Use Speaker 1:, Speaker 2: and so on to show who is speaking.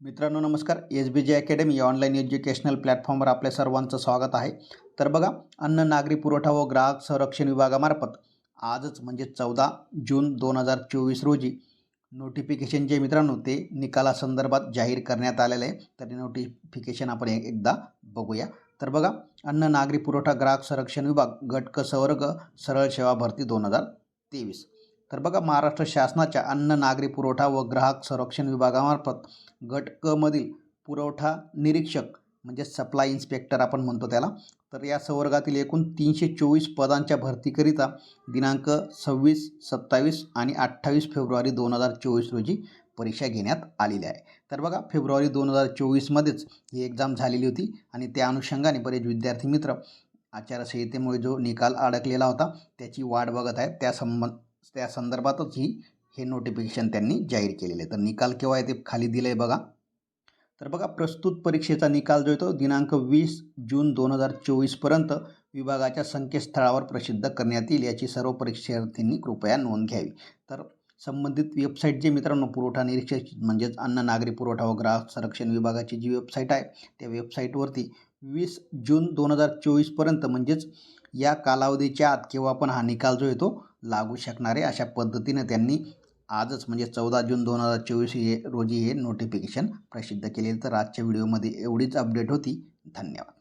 Speaker 1: मित्रांनो नमस्कार. S B J academy या ऑनलाईन एज्युकेशनल प्लॅटफॉर्मवर आपल्या सर्वांचं स्वागत आहे. तर बघा अन्न नागरी पुरवठा व ग्राहक संरक्षण विभागामार्फत आजच म्हणजे चौदा जून दोन हजार चोवीस रोजी नोटिफिकेशन जे मित्रांनो ते निकालासंदर्भात जाहीर करण्यात आलेलं आहे. तर नोटिफिकेशन आपण एकदा बघूया. तर बघा अन्न नागरी पुरवठा ग्राहक संरक्षण विभाग गट क संवर्ग सरळ सेवा भरती दोन हजार तेवीस. तर बघा महाराष्ट्र शासनाच्या अन्न नागरी पुरवठा व ग्राहक संरक्षण विभागामार्फत गट क मधील पुरवठा निरीक्षक म्हणजे सप्लाय इन्स्पेक्टर आपण म्हणतो त्याला तर या संवर्गातील एकूण तीनशे चोवीस पदांच्या भरतीकरिता दिनांक सव्वीस सत्तावीस आणि अठ्ठावीस फेब्रुवारी दोन हजार चोवीस रोजी परीक्षा घेण्यात आलेली आहे. तर बघा फेब्रुवारी दोन हजार चोवीसमध्येच ही एक्झाम झालेली होती आणि त्या अनुषंगाने बरेच विद्यार्थी मित्र आचारसंहितेमुळे जो निकाल अडकलेला होता त्याची वाट बघत आहेत. त्या संबंध त्या संदर्भातच ही हे नोटिफिकेशन त्यांनी जाहीर केलेले आहे तर निकाल केव्हा आहे ते खाली दिलं आहे बघा. तर बघा प्रस्तुत परीक्षेचा निकाल जो येतो दिनांक वीस जून दोन हजार चोवीसपर्यंत विभागाच्या संकेतस्थळावर प्रसिद्ध करण्यात येईल याची सर्व परीक्षार्थींनी कृपया नोंद घ्यावी. तर संबंधित वेबसाईट जे मित्रांनो पुरवठा निरीक्षक म्हणजेच अन्न नागरी पुरवठा व ग्राहक संरक्षण विभागाची जी वेबसाईट आहे त्या वेबसाईटवरती वीस जून दोन हजार चोवीसपर्यंत म्हणजेच या कालावधीच्या आत केव्हा पण हा निकाल जो येतो लागू शकणारे अशा पद्धतीनं त्यांनी आजच म्हणजे चौदा जून दोन हजार चोवीस हे रोजी हे नोटिफिकेशन प्रसिद्ध केले तर आजच्या व्हिडिओमध्ये एवढीच अपडेट होती. धन्यवाद.